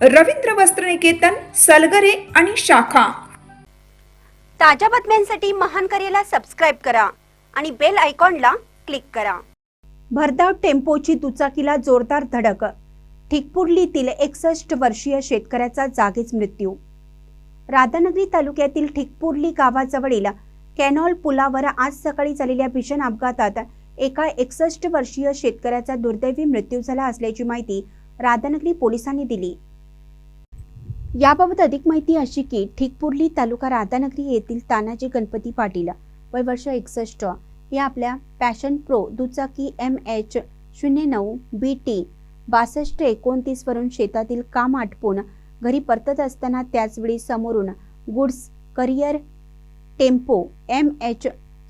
रवींद्र वस्त्रनिकेतन सलगरे आणि शाखा. ताज्या बातम्यांसाठी महान करेला सबस्क्राईब करा आणि बेल आयकॉनला क्लिक करा. भरधाव टेम्पोची दुचाकीला जोरदार धडक. ठिकपुर्लीतील एकसष्ट वर्षीय शेतकऱ्याचा जागीच मृत्यू. राधानगरी तालुक्यातील ठिकपुर्ली गावाजवळील कॅनॉल पुलावर आज सकाळी झालेल्या भीषण अपघातात एका एकसष्ट वर्षीय शेतकऱ्याचा दुर्दैवी मृत्यू झाला असल्याची माहिती राधानगरी पोलिसांनी दिली. याबाबत अधिक माहिती अशी की ठिकपुर्ली तालुका राधानगरी येथील तानाजी गणपती पाटील वय वर्ष एकसष्ट हे आपल्या पॅशन प्रो दुचाकी एम एच शून्य नऊ बी टी बासष्ट एकोणतीस वरून शेतातील काम आटपून घरी परतत असताना त्याचवेळी समोरून goods carrier tempo M H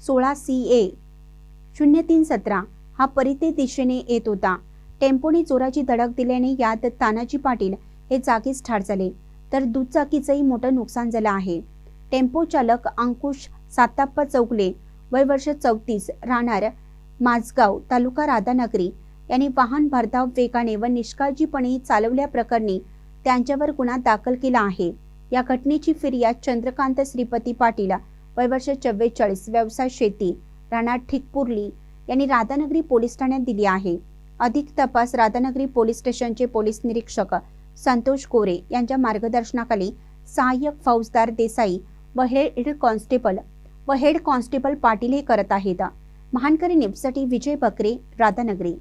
सोळा सी ए शून्य तीन सतरा हा परिते दिशेने येत होता. टेम्पोने जोराची धडक दिल्याने यात तानाजी पाटील हे जागीच ठार झाले. तर दुचाकीचंही मोठं नुकसान झालं आहे. टेम्पो चालक अंकुश साताप्पा चौगले वय वर्ष चौतीस राहणार माझगाव तालुका राधानगरी. यांनी वाहन भरधाव वेगाने व निष्काळजीपणे चालवल्याप्रकरणी त्यांच्यावर गुन्हा दाखल केला आहे. या घटनेची फिर्याद चंद्रकांत श्रीपती पाटील वय वर्ष चव्वेचाळीस व्यवसाय शेती राहणार ठिकपुर्ली यांनी राधानगरी पोलीस ठाण्यात दिली आहे. अधिक तपास राधानगरी पोलीस स्टेशनचे पोलीस निरीक्षक संतोष गोरे यांच्या मार्गदर्शनाखाली सहाय्यक फौजदार देसाई व हेड कॉन्स्टेबल व हेड कॉन्स्टेबल पाटील हे करत आहेत. महानकरी निपसाठी विजय बकरे राधानगरी.